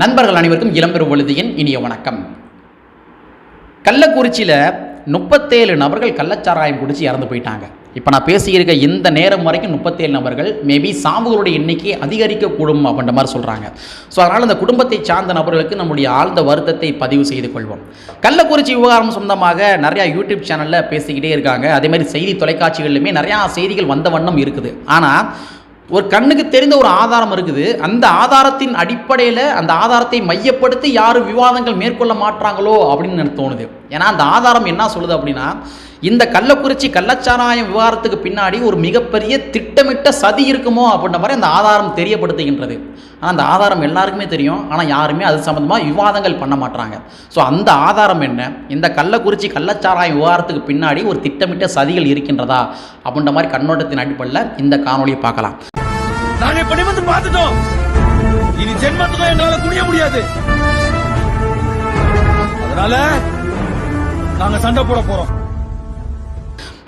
நண்பர்கள் அனைவருக்கும் இளம்பெரு பொழுதியின் இனிய வணக்கம். கள்ளக்குறிச்சியில் முப்பத்தேழு நபர்கள் கள்ளச்சாராயம் குடித்து இறந்து போயிட்டாங்க. இப்போ நான் பேசியிருக்க இந்த நேரம் வரைக்கும் முப்பத்தேழு நபர்கள் மேபி சாம்புகளுடைய எண்ணிக்கை அதிகரிக்கக்கூடும் அப்படின்ற மாதிரி சொல்கிறாங்க ஸோ அதனால் அந்த குடும்பத்தை சார்ந்த நபர்களுக்கு நம்முடைய ஆழ்ந்த வருத்தத்தை பதிவு செய்து கொள்வோம். கள்ளக்குறிச்சி விவகாரம் சொந்தமாக நிறையா யூடியூப் சேனலில் பேசிக்கிட்டே இருக்காங்க. அதேமாதிரி செய்தி தொலைக்காட்சிகளிலுமே நிறையா செய்திகள் வந்த வண்ணம் இருக்குது. ஆனால் ஒரு கண்ணுக்கு தெரிந்த ஒரு ஆதாரம் இருக்குது. அந்த ஆதாரத்தின் அடிப்படையில் அந்த ஆதாரத்தை மையப்படுத்தி யார் விவாதங்கள் மேற்கொள்ள மாட்டாங்களோ அப்படின்னு எனக்கு தோணுது. ஏன்னா அந்த ஆதாரம் என்ன சொல்லுது அப்படின்னா இந்த கள்ளக்குறிச்சி கள்ளச்சாராயம் விவகாரத்துக்கு பின்னாடி ஒரு மிகப்பெரிய திட்டமிட்ட சதி இருக்குமோ அப்படின்ற மாதிரி அந்த ஆதாரம் தெரியப்படுத்துகின்றது. ஆனால் அந்த ஆதாரம் எல்லாருக்குமே தெரியும். ஆனால் யாருமே அது சம்மந்தமாக விவாதங்கள் பண்ண மாட்டாங்க ஸோ அந்த ஆதாரம் என்ன? இந்த கள்ளக்குறிச்சி கள்ளச்சாராயம் விவகாரத்துக்கு பின்னாடி ஒரு திட்டமிட்ட சதிகள் இருக்கின்றதா? அப்படின்ற மாதிரி கண்ணோட்டத்தின் அடிப்படையில் இந்த காணொலியை பார்க்கலாம். நாங்கள் இப்ப வந்து பார்த்துட்டோம். இனி ஜென்மத்துக்கும் எங்களால குனிய முடியாது. அதனால நாங்க சண்டை போட போறோம்.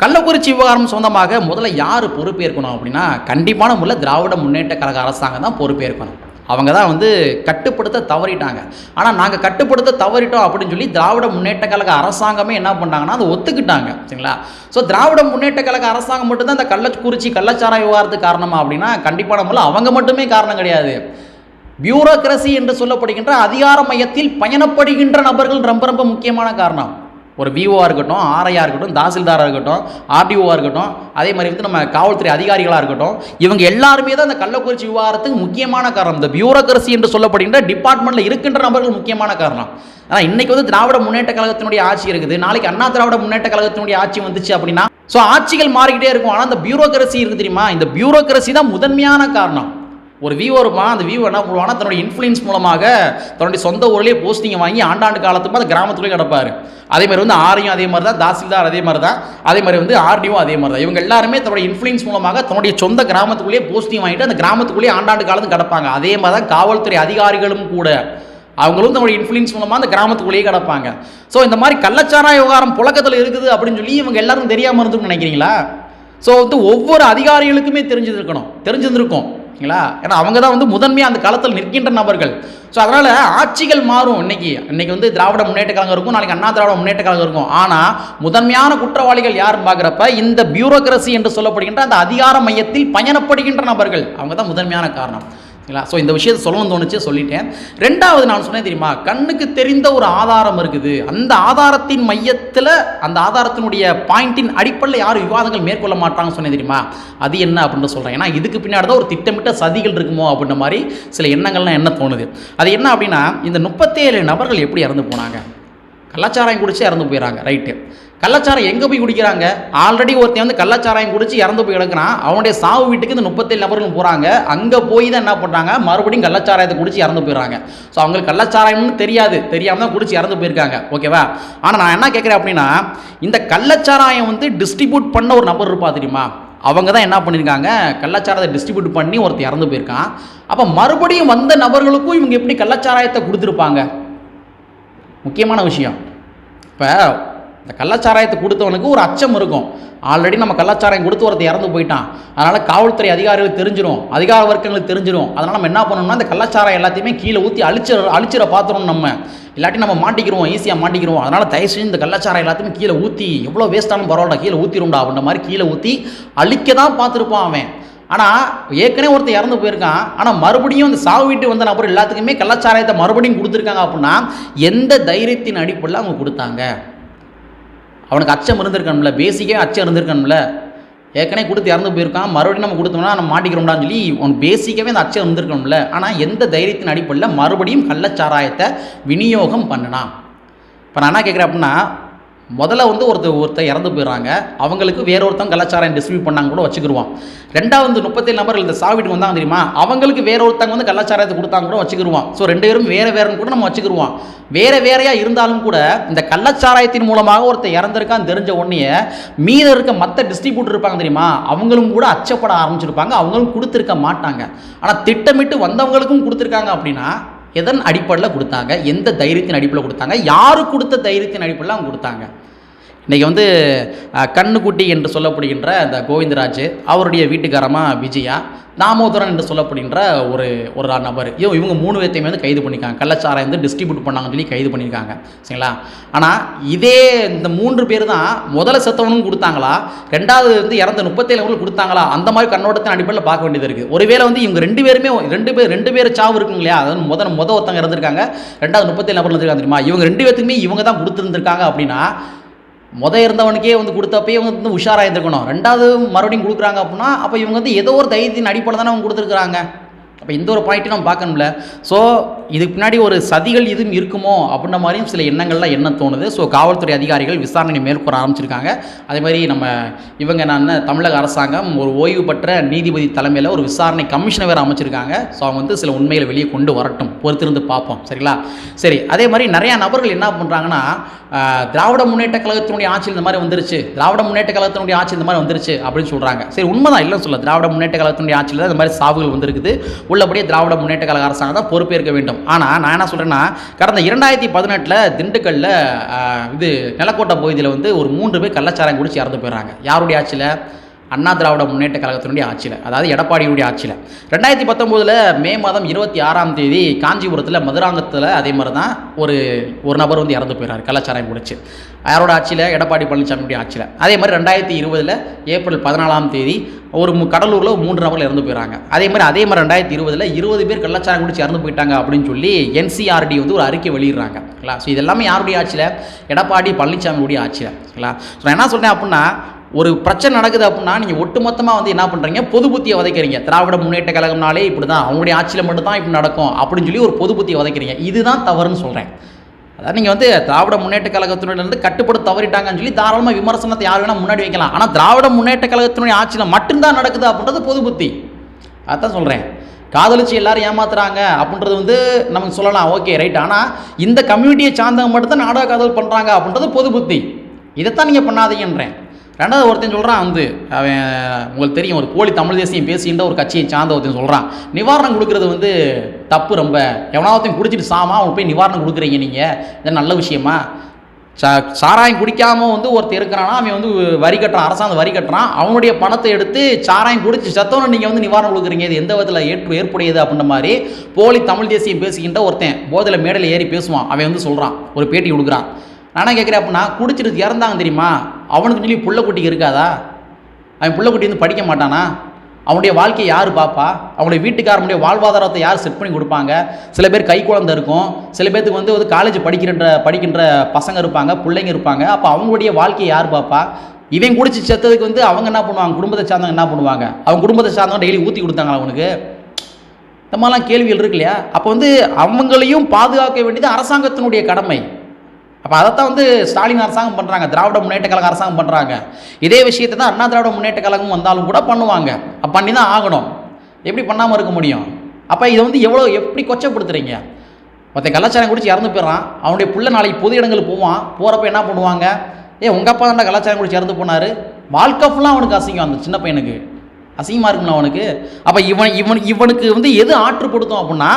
கள்ளக்குறிச்சி விவகாரம் சொந்தமாக முதல்ல யார் பொறுப்பேற்கணும் அப்படின்னா கண்டிப்பான முறையில் திராவிட முன்னேற்ற கழக அரசாங்கம் தான் பொறுப்பேற்கணும். அவங்க தான் வந்து கட்டுப்படுத்த தவறிட்டாங்க. ஆனால் நாங்கள் கட்டுப்படுத்த தவறிட்டோம் அப்படின்னு சொல்லி திராவிட முன்னேற்ற கழக அரசாங்கமே என்ன பண்ணாங்கன்னா அதை ஒத்துக்கிட்டாங்க. சரிங்களா? ஸோ திராவிட முன்னேற்ற கழக அரசாங்கம் மட்டும்தான் இந்த கள்ளக்குறிச்சி கள்ளச்சார விவகாரத்துக்கு காரணமா அப்படின்னா கண்டிப்பான முறையில் அவங்க மட்டுமே காரணம் கிடையாது. பியூரோக்ரசி என்று சொல்லப்படுகின்ற அதிகார மையத்தில் பயணப்படுகின்ற நபர்கள் ரொம்ப ரொம்ப முக்கியமான காரணம். ஒரு விஓவாக இருக்கட்டும் ஆர்ஐயாக இருக்கட்டும் தாசில்தாராக இருக்கட்டும் ஆர்டிஓவாக இருக்கட்டும் அதே மாதிரி வந்து நம்ம காவல்துறை அதிகாரிகளாக இருக்கட்டும் இவங்க எல்லாருமே தான் இந்த கள்ளக்குறிச்சி விவகாரத்துக்கு முக்கியமான காரணம். இந்த பியூரோக்ரஸி என்று சொல்லப்படுகின்ற டிபார்ட்மெண்ட்டில் இருக்கின்ற நபர்கள் முக்கியமான காரணம். ஆனால் இன்னைக்கு வந்து திராவிட முன்னேற்ற கழகத்தினுடைய ஆட்சி இருக்குது. நாளைக்கு அண்ணா திராவிட முன்னேற்ற கழகத்தினுடைய ஆட்சி வந்துச்சு அப்படின்னா ஸோ ஆட்சிகள் மாறிக்கிட்டே இருக்கும். ஆனால் இந்த பியூரோக்ரஸி இருக்குது தெரியுமா? இந்த பியூரோக்ரஸி தான் முதன்மையான காரணம். ஒரு வியூ இருப்பான் அந்த வியூ என்ன பண்ணுவான்னா தன்னுடைய இன்ஃப்ளூயன்ஸ் மூலமாக தன்னுடைய சொந்த ஊர்லேயே போஸ்டிங்கை வாங்கி ஆண்டாண்டு காலத்துக்கு அந்த கிராமத்துலேயே கிடப்பார். அதே மாதிரி வந்து ஆரியும் அதே மாதிரி தான் தாசில்தார் அதே மாதிரி தான். அதே மாதிரி வந்து ஆர்டிஓ அதே மாதிரி தான். இவங்க எல்லாருமே தன்னுடைய இன்ஃப்ளூயன்ஸ் மூலமாக தன்னுடைய சொந்த கிராமத்துக்குள்ளேயே போஸ்டிங் வாங்கிட்டு அந்த கிராமத்துக்குள்ளேயே ஆண்டாண்டு காலத்து கிடப்பாங்க. அதே மாதிரி தான் காவல்துறை அதிகாரிகளும் கூட. அவங்களும் தன்னுடைய இன்ஃப்ளூயன்ஸ் மூலமாக அந்த கிராமத்துக்குள்ளேயே கிடப்பாங்க. ஸோ இந்த மாதிரி கள்ளச்சாராய விவகாரம் புழக்கத்தில் இருக்குது அப்படின்னு சொல்லி இவங்க எல்லாரும் தெரியாமல் இருந்துன்னு நினைக்கிறீங்களா? ஸோ வந்து ஒவ்வொரு அதிகாரிகளுக்குமே தெரிஞ்சிருக்கணும். தெரிஞ்சிருந்திருக்கும். ஓகேங்களா ஏன்னா அவங்க தான் வந்து முதன்மையாக அந்த காலத்தில் நிற்கின்ற நபர்கள். ஸோ அதனால் ஆட்சிகள் மாறும் இன்னைக்கு. இன்னைக்கு வந்து திராவிட முன்னேற்ற கழகம் இருக்கும் நாளைக்கு அண்ணா திராவிட முன்னேற்ற கழகம் இருக்கும். ஆனால் முதன்மையான குற்றவாளிகள் யாருன்னு பார்க்குறப்ப இந்த பியூரோக்ரஸி என்று சொல்லப்படுகின்ற அந்த அதிகார மையத்தில் பயணப்படுகின்ற நபர்கள். அவங்க தான் முதன்மையான காரணம். சரிங்களா ஸோ இந்த விஷயத்தை சொல்லணும்னு தோணுச்சு சொல்லிட்டேன். ரெண்டாவது நான் சொன்னேன் தெரியுமா? கண்ணுக்கு தெரிந்த ஒரு ஆதாரம் இருக்குது. அந்த ஆதாரத்தின் மையத்தில் அந்த ஆதாரத்தினுடைய பாயிண்டின் அடிப்படையில் யாரும் விவாதங்கள் மேற்கொள்ள மாட்டாங்கன்னு சொன்னேன் தெரியுமா? அது என்ன அப்படின்னு சொல்கிறேன் ஏன்னா இதுக்கு பின்னாடி தான் ஒரு திட்டமிட்ட சதிகள் இருக்குமோ அப்படின்ற மாதிரி சில எண்ணங்கள்லாம் என்ன தோணுது? அது என்ன அப்படின்னா இந்த முப்பத்தேழு நபர்கள் எப்படி இறந்து போனாங்க? கலாச்சாரம் குடிச்சு இறந்து போயிடறாங்க ரைட்டு. கள்ளச்சாரம் எங்கே போய் குடிக்கிறாங்க? ஆல்ரெடி ஒருத்தன் வந்து கள்ளச்சாராயம் குடிச்சு இறந்து போய் கிடக்குறான் அவனுடைய சாவு வீட்டுக்கு இந்த முப்பத்தேழு நபர்கள் போகிறாங்க அங்கே போய் தான் என்ன பண்ணுறாங்க மறுபடியும் கள்ளச்சாராயத்தை குடிச்சு இறந்து போயிடுறாங்க. ஸோ அவங்களுக்கு கள்ளச்சாராயம்னு தெரியாது. தெரியாமல் தான் குடிச்சு இறந்து போயிருக்காங்க. ஓகேவா ஆனால் நான் என்ன கேட்குறேன் அப்படின்னா இந்த கள்ளச்சாராயம் வந்து டிஸ்ட்ரிபியூட் பண்ண ஒரு நபர் இருப்பா தெரியுமா? அவங்க தான் என்ன பண்ணியிருக்காங்க கள்ளச்சாரத்தை டிஸ்ட்ரிபியூட் பண்ணி ஒருத்தர் இறந்து போயிருக்கான். அப்போ மறுபடியும் வந்த நபர்களுக்கும் இவங்க எப்படி கள்ளச்சாராயத்தை கொடுத்துருப்பாங்க? முக்கியமான விஷயம். இப்போ இந்த கள்ளச்சாராயத்தை கொடுத்தவனுக்கு ஒரு அச்சம் இருக்கும். ஆல்ரெடி நம்ம கள்ளச்சாராயம் கொடுத்து ஒருத்தர் இறந்து போயிட்டான். அதனால் காவல்துறை அதிகாரிகள் தெரிஞ்சிடும் அதிகார வர்க்கங்களுக்கு தெரிஞ்சிரும். அதனால் நம்ம என்ன பண்ணணும்னா இந்த கள்ளச்சாராயம் எல்லாத்தையுமே கீழே ஊற்றி அழிச்சிட அழிச்சிட பார்த்துறோம் நம்ம. இல்லாட்டி நம்ம மாட்டிக்கிறோம் ஈஸியாக மாட்டிக்கிறோம் அதனால் தயவு செஞ்சு இந்த கள்ளச்சாராயம் எல்லாத்தையுமே கீழே ஊற்றி எவ்வளோ வேஸ்ட்டாலும் பரவாயில்ல கீழே ஊற்றிடும்டா அப்படின்ற மாதிரி கீழே ஊற்றி அழிக்க தான் பார்த்துருப்பான் அவன். ஆனால் ஏற்கனவே ஒருத்தர் இறந்து போயிருக்கான். ஆனால் மறுபடியும் இந்த சாவு வீட்டு வந்த நபர் எல்லாத்துக்குமே கள்ளச்சாராயத்தை மறுபடியும் கொடுத்துருக்காங்க அப்படின்னா எந்த தைரியத்தின் அடிப்படையில் அவங்க கொடுத்தாங்க? அவனுக்கு அச்சம் இருந்திருக்கணும்ல பேசிக்கே அச்சம் இருந்திருக்கணும்ல. ஏற்கனவே கொடுத்து இறந்து போயிருக்கான் மறுபடியும் நம்ம கொடுத்தோம்னா நம்ம மாட்டிக்கிறோம்டான்னு சொல்லி அவன் பேசிக்கவே அந்த அச்சம் இருந்திருக்கணும்ல. ஆனால் எந்த தைரியத்தின் அடிப்படையில் மறுபடியும் கள்ளச்சாராயத்தை விநியோகம் பண்ணினான். இப்போ நான் என்ன கேட்குறேன் அப்படின்னா முதல்ல வந்து ஒருத்தர் ஒருத்தர் இறந்து போயிடுறாங்க. அவங்களுக்கு வேற ஒருத்தவங்க கலாச்சாரம் டிஸ்ட்ரிபியூட் பண்ணாங்க கூட வச்சுக்கிடுவோம் ரெண்டாவது முப்பத்தேழு நபர்கள் இந்த சாவிட்டு வந்தாங்க தெரியுமா? அவங்களுக்கு வேற ஒருத்தவங்க வந்து கலாச்சாரத்தை கொடுத்தாங்க கூட வச்சுக்கிடுவோம் ஸோ ரெண்டு பேரும் வேற வேறன்னு கூட நம்ம வச்சுக்கிடுவோம் வேற வேறையாக இருந்தாலும் கூட இந்த கள்ளச்சாராயத்தின் மூலமாக ஒருத்தர் இறந்துருக்கான்னு தெரிஞ்ச உடனே மீத இருக்க மற்ற டிஸ்ட்ரிபியூட்டர் இருப்பாங்க தெரியுமா? அவங்களும் கூட அச்சப்பட ஆரம்பிச்சிருப்பாங்க. அவங்களும் கொடுத்துருக்க மாட்டாங்க. ஆனால் திட்டமிட்டு வந்தவங்களுக்கும் கொடுத்துருக்காங்க அப்படின்னா எதன் அடிப்படையில் கொடுத்தாங்க? எந்த தைரியத்தின் அடிப்படையில் கொடுத்தாங்க? யார் கொடுத்த தைரியத்தின் அடிப்படையில் அவங்க கொடுத்தாங்க? இன்றைக்கி வந்து கண்ணுக்குட்டி என்று சொல்லப்படுகின்ற இந்த கோவிந்தராஜ் அவருடைய வீட்டுக்காரமா விஜயா தாமோதரன் என்று சொல்லப்படுகின்ற ஒரு ஒரு நபர். இவ இவங்க மூணு பேர்த்தையுமே வந்து கைது பண்ணியிருக்காங்க கள்ளச்சாராயம் வந்து டிஸ்ட்ரிபியூட் பண்ணாங்கன்னு சொல்லி கைது பண்ணியிருக்காங்க சரிங்களா? ஆனால் இதே இந்த மூன்று பேர் தான் முதல்ல செத்தவனும் கொடுத்தாங்களா? ரெண்டாவது வந்து இறந்த முப்பத்தேழு கொடுத்தாங்களா? அந்த மாதிரி கண்ணோட்டத்தின் அடிப்படையில் பார்க்க வேண்டியது இருக்குது ஒருவேளை வந்து இவங்க ரெண்டு பேருமே ரெண்டு பேர் ரெண்டு பேர் சாவு இருக்குங்க இல்லையா? அதாவது முதல் முத ஒருத்தவங்க இறந்துருக்காங்க ரெண்டாவது முப்பத்தேழு நபர் இருந்திருக்காங்க தெரியுமா? இவங்க ரெண்டு பேர்த்துக்குமே இவங்க தான் கொடுத்துருந்துருக்காங்க அப்படின்னா முத இருந்தவனுக்கே வந்து கொடுத்தப்பயே வந்து உஷாராக இருந்திருக்கணும் ரெண்டாவது மறுபடியும் கொடுக்குறாங்க அப்படின்னா அப்போ இவங்க வந்து ஏதோ ஒரு தைரியத்தின் அடிப்படை தானே அவங்க கொடுத்துருக்குறாங்க. அப்போ இந்த ஒரு பாயிண்ட்டும் நம்ம பார்க்கணும்ல. ஸோ இதுக்கு பின்னாடி ஒரு சதிகள் இதுவும் இருக்குமோ அப்படின்ற மாதிரியும் சில எண்ணங்கள்லாம் என்ன தோணுது. ஸோ காவல்துறை அதிகாரிகள் விசாரணை மேற்கொள்ள ஆரம்பிச்சிருக்காங்க. அதே மாதிரி நம்ம இவங்க நான் தமிழக அரசாங்கம் ஒரு ஓய்வு பெற்ற நீதிபதி தலைமையில் ஒரு விசாரணை கமிஷனை வேறு அமைச்சிருக்காங்க. ஸோ அவங்க வந்து சில உண்மைகளை வெளியே கொண்டு வரட்டும். பொறுத்திருந்து பார்ப்போம். சரிங்களா? சரி அதே மாதிரி நிறையா நபர்கள் என்ன பண்ணுறாங்கன்னா திராவிட முன்னேற்ற கழகத்தினுடைய ஆட்சி இந்த மாதிரி வந்துருச்சு. திராவிட முன்னேற்ற கழகத்தினுடைய ஆட்சி இந்த மாதிரி வந்துருச்சு அப்படின்னு சொல்கிறாங்க சரி உண்மைதான். இல்லைன்னு சொல்ல திராவிட முன்னேற்ற கழகத்தினுடைய ஆட்சியில் தான் இந்த மாதிரி சாவுகள் வந்திருக்குது. உள்ளபடியே திராவிட முன்னேற்ற கழக அரசாங்கம் தான் பொறுப்பேற்க வேண்டும். ஆனால் நான் என்ன சொல்கிறேன்னா கடந்த இரண்டாயிரத்தி பதினெட்டில் திண்டுக்கல்லில் இது நிலக்கோட்டை பகுதியில் வந்து ஒரு மூன்று பேர் கள்ளச்சாரம் குடிச்சு இறந்து போயிடுறாங்க. யாருடைய ஆட்சியில்? அண்ணா திராவிட முன்னேற்ற கழகத்தினுடைய ஆட்சியில் அதாவது எடப்பாடியுடைய ஆட்சியில். ரெண்டாயிரத்தி பத்தொம்போதில் மே மாதம் இருபத்தி ஆறாம் தேதி காஞ்சிபுரத்தில் மதுராங்கத்தில் அதே மாதிரி தான் ஒரு ஒரு நபர் வந்து இறந்து போயிறார் கலாச்சாரம் பிடிச்சி யாரோட ஆட்சியில்? எடப்பாடி பழனிசாமியுடைய ஆட்சியில். அதே மாதிரி ரெண்டாயிரத்தி இருபதில் ஏப்ரல் பதினாலாம் தேதி ஒரு கடலூரில் மூன்று நபர்கள் இறந்து போயிறாங்க. அதே மாதிரி அதே மாதிரி ரெண்டாயிரத்தி இருபதில் இருபது பேர் கலாச்சாரம் குடிச்சு இறந்து போயிட்டாங்க அப்படின்னு சொல்லி என்சிஆர்டி வந்து ஒரு அறிக்கை வெளியிடுறாங்க. ஓகேங்களா ஸோ இதெல்லாமே யாருடைய ஆட்சியில்? எடப்பாடி பழனிசாமியுடைய ஆட்சியில். ஓகேங்களா ஸோ நான் என்ன சொல்கிறேன் அப்படின்னா ஒரு பிரச்சனை நடக்குது அப்படின்னா நீங்கள் ஒட்டுமொத்தமாக வந்து என்ன பண்ணுறீங்க பொது புத்தியை வதைக்கிறீங்க. திராவிட முன்னேற்ற கழகம்னாலே இப்படி தான் அவங்களுடைய ஆட்சியில் மட்டும் தான் இப்படி நடக்கும் அப்படின்னு சொல்லி ஒரு பொது புத்தியை வதைக்கிறீங்க. இதுதான் தவறுன்னு சொல்கிறேன் அதாவது நீங்கள் வந்து திராவிட முன்னேற்ற கழகத்தினுடைய கட்டுப்படுத்த தவறிட்டாங்கன்னு சொல்லி தாராளமாக விமர்சனத்தை யார் வேணால் முன்னாடி வைக்கலாம். ஆனால் திராவிட முன்னேற்ற கழகத்தினுடைய ஆட்சியில் மட்டும்தான் நடக்குது அப்படின்றது பொது புத்தி. அதான் சொல்கிறேன் காதலிச்சு எல்லாரும் ஏமாத்துறாங்க அப்படின்றது வந்து நமக்கு சொல்லலாம். Okay right. ஆனால் இந்த கம்யூனிட்டியை சார்ந்தவங்க மட்டும் தான் நாடக காதல் பண்ணுறாங்க அப்படின்றது பொது புத்தி. இதைத்தான் நீங்கள் பண்ணாதீங்கன்றேன். ரெண்டாவது ஒருத்தன் சொல்கிறான் வந்து அவன் உங்களுக்கு தெரியும் ஒரு போலி தமிழ் தேசியம் பேசுகின்ற ஒரு கட்சியை சார்ந்த ஒருத்தன் சொல்கிறான் நிவாரணம் கொடுக்கறது வந்து தப்பு ரொம்ப. எவனாவத்தையும் குடிச்சிட்டு சாமா அவனுக்கு போய் நிவாரணம் கொடுக்குறீங்க நீங்கள் இது நல்ல விஷயமா? சா சாராயம் குடிக்காமல் வந்து ஒருத்தர் இருக்கிறானா? அவன் வந்து வரி கட்டுறான் அரசாங்கம் வரி கட்டுறான். அவனுடைய பணத்தை எடுத்து சாராயம் குடிச்சு சத்தவனை நீங்கள் வந்து நிவாரணம் கொடுக்குறீங்க. இது எந்த விதத்தில் ஏற்பு ஏற்புடையது அப்படின்ற மாதிரி போலி தமிழ் தேசியம் பேசுகின்ற ஒருத்தன் போதில் மேடையில் ஏறி பேசுவான். அவன் வந்து சொல்கிறான் ஒரு பேட்டி கொடுக்குறான். நான் கேட்குறேன் அப்படின்னா குடிச்சிட்டு இறந்தாங்க தெரியுமா? அவனுக்கு சொல்லி புள்ள இருக்காதா? அவன் பிள்ளைக்குட்டி வந்து படிக்க மாட்டானா? அவனுடைய வாழ்க்கையை யார் பார்ப்பா அவனுடைய வீட்டுக்காரனுடைய வாழ்வாதாரத்தை யார் செட் பண்ணி கொடுப்பாங்க? சில பேர் கை குழந்தை இருக்கும். சில பேர்த்துக்கு வந்து வந்து காலேஜ் படிக்கின்ற படிக்கின்ற பசங்க இருப்பாங்க பிள்ளைங்க இருப்பாங்க. அப்போ அவங்களுடைய வாழ்க்கையை யார் பார்ப்பா இவன் குடிச்சு செத்ததுக்கு வந்து அவங்க என்ன பண்ணுவாங்க? குடும்பத்தை சார்ந்தவங்க என்ன பண்ணுவாங்க? அவங்க குடும்பத்தை சார்ந்தவங்க டெய்லி ஊற்றி கொடுத்தாங்களா அவனுக்கு? இந்த மாதிரிலாம் கேள்விகள் இருக்கு இல்லையா? அப்போ வந்து அவங்களையும் பாதுகாக்க வேண்டியது அரசாங்கத்தினுடைய கடமை. அப்போ அதைத்தான் வந்து ஸ்டாலின் அரசாங்கம் பண்ணுறாங்க திராவிட முன்னேற்ற கழக அரசாங்கம் பண்ணுறாங்க இதே விஷயத்தை தான் அண்ணா திராவிட முன்னேற்ற கழகம் வந்தாலும் கூட பண்ணுவாங்க. அப்போ பண்ணி தான் ஆகணும். எப்படி பண்ணாமல் இருக்க முடியும்? அப்போ இதை வந்து எவ்வளோ எப்படி கொச்சப்படுத்துறீங்க? மற்ற கலாச்சாரம் குடிச்சு இறந்து போயிடறான். அவனுடைய பிள்ளை நாளைக்கு பொது இடங்களுக்கு போவான். போகிறப்ப என்ன பண்ணுவாங்க? ஏ உங்கள் அப்பா தான் கலாச்சாரம் குடிச்சு இறந்து போனார். வாழ்க்கை ஃபுல்லாக அவனுக்கு அசிங்கம் அந்த சின்ன பையனுக்கு. அசிங்கமாக இருக்கும்ல அவனுக்கு. அப்போ இவன் இவன் இவனுக்கு வந்து எது ஆற்றுப்படுத்தும் அப்படின்னா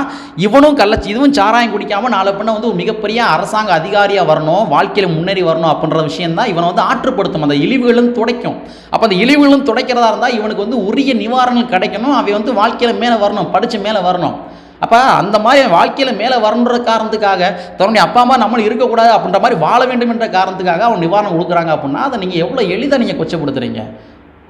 இவனும் கள்ளச்சி இதுவும் சாராயம் குடிக்காமல் நாலு பண்ண வந்து ஒரு மிகப்பெரிய அரசாங்க அதிகாரியாக வரணும் வாழ்க்கையில் முன்னேறி வரணும் அப்படின்ற விஷயம் தான் இவனை வந்து ஆற்றுப்படுத்தும் அந்த இழிவுகளும் துடைக்கும். அப்போ அந்த இழிவுகளும் துடைக்கிறதா இருந்தால் இவனுக்கு வந்து உரிய நிவாரணம் கிடைக்கணும் அவன் வந்து வாழ்க்கையில் மேலே வரணும் படித்து மேலே வரணும். அப்போ அந்த மாதிரி வாழ்க்கையில் மேலே வரணுன்ற காரணத்துக்காக தன்னுடைய அப்பா அம்மா நம்மளும் இருக்கக்கூடாது அப்படின்ற மாதிரி வாழ வேண்டும் என்ற காரணத்துக்காக அவன் நிவாரணம் கொடுக்குறாங்க அப்படின்னா அதை நீங்கள் எவ்வளோ எளிதாக நீங்கள் கொச்சப்படுத்துறீங்க?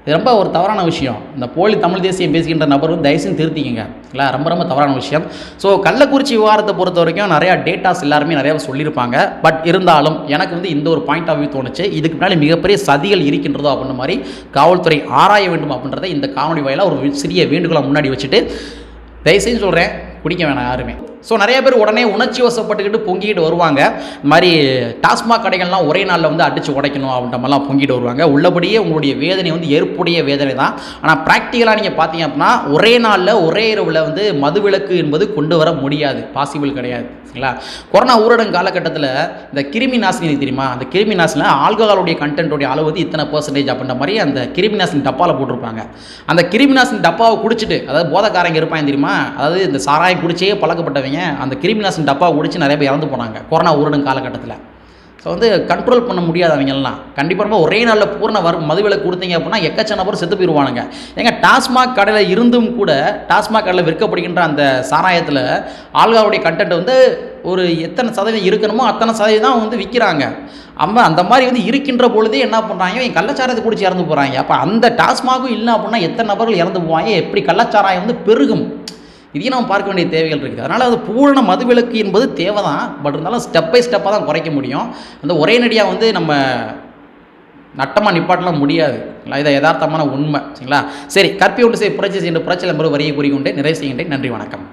இது ரொம்ப ஒரு தவறான விஷயம். இந்த போலி தமிழ் தேசியம் பேசுகின்ற நபர் வந்து தயவுசெய்து திருத்திக்கங்க. இல்லை ரொம்ப ரொம்ப தவறான விஷயம். ஸோ கள்ளக்குறிச்சி விவகாரத்தை பொறுத்த வரைக்கும் நிறையா டேட்டாஸ் எல்லாருமே நிறையா சொல்லியிருப்பாங்க. பட் இருந்தாலும் எனக்கு வந்து இந்த ஒரு பாயிண்ட் ஆஃப் வியூ தோணுச்சு. இதுக்கு முன்னாடி மிகப்பெரிய சதிகள் இருக்கின்றதோ அப்படின்ற மாதிரி காவல்துறை ஆராய வேண்டும் அப்படின்றத இந்த காணொலி வாயிலாக ஒரு சிறிய வேண்டுகோளை முன்னாடி வச்சுட்டு தயவுசெய்து சொல்கிறேன் குடிக்க வேணாம் யாருமே. ஸோ நிறைய பேர் உடனே உணர்ச்சி வசப்பட்டுக்கிட்டு பொங்கிட்டு வருவாங்க. இந்த மாதிரி டாஸ்மாக் கடைகள்லாம் ஒரே நாளில் வந்து அடித்து உடைக்கணும் அப்படின்ற மாதிரிலாம் பொங்கிட்டு வருவாங்க. உள்ளபடியே உங்களுடைய வேதனை வந்து ஏற்புடைய வேதனை தான். ஆனால் ப்ராக்டிக்கலாக நீங்கள் பார்த்தீங்க அப்படின்னா ஒரே நாளில் ஒரே இரவில் வந்து மதுவிலக்கு என்பது கொண்டு வர முடியாது. பாசிபிள் கிடையாது. சரிங்களா? கொரோனா ஊரடங்கு காலகட்டத்தில் இந்த கிருமி நாசினி தெரியுமா? அந்த கிருமி நாசினில் ஆல்கஹாலுடைய கண்டென்ட்டோடைய அளவு வந்து இத்தனை பர்சன்டேஜ் அப்படின்ற மாதிரி அந்த கிருமி நாசினி டப்பாவில் போட்டிருப்பாங்க. அந்த கிருமி நாசினி டப்பாவை குடிச்சிட்டு அதாவது போதக்காரங்க இருப்பாங்க தெரியுமா? அதாவது இந்த சாராயம் குடிச்சே பழக்கப்பட்டவங்க அந்த கிருமி டப்பா குடிச்சு நிறைய பேர் இறந்து போனாங்க கொரோனா ஊரடங்கு காலகட்டத்தில். ஸோ வந்து கண்ட்ரோல் பண்ண முடியாதவங்கலாம் கண்டிப்பாக நம்ம ஒரே நாளில் பூர்ண வரும் மதுவிலை கொடுத்தீங்க அப்படின்னா எக்கச்ச நபர் செத்து போயிடுவானுங்க ஏங்க டாஸ்மாக் கடையில் இருந்தும் கூட டாஸ்மாக் கடையில் விற்கப்படுகின்ற அந்த சாராயத்தில் ஆல்காவுடைய கண்டென்ட் வந்து ஒரு எத்தனை சதவீதம் இருக்கணுமோ அத்தனை சதவீதம் தான் வந்து விற்கிறாங்க அம்மா அந்த மாதிரி வந்து இருக்கின்ற பொழுதே என்ன பண்ணுறாங்க என் கள்ளச்சாரத்தை குடிச்சு இறந்து போகிறாங்க அப்போ அந்த டாஸ்மாகும் இல்லை அப்படின்னா எத்தனை நபர்கள் இறந்து போவாங்க எப்படி கள்ளச்சாராயம் வந்து பெருகும்? இதையும் நம்ம பார்க்க வேண்டிய தேவைகள் இருக்குது. அதனால் அது பூரண மதுவிலக்கு என்பது தேவை தான் பட் இருந்தாலும் ஸ்டெப் பை ஸ்டெப்பாக தான் குறைக்க முடியும். அந்த ஒரே நடியாக வந்து நம்ம நட்டமாக நிப்பாட்டலாம் முடியாது. இதை யதார்த்தமான உண்மை. சரிங்களா? சரி கற்பி ஒன்று செய்ய புரட்சி செய்கின்ற புரட்சி நம்பர் வரையை கூறிக்கொண்டே நிறைவு செய்கின்றேன். நன்றி வணக்கம்.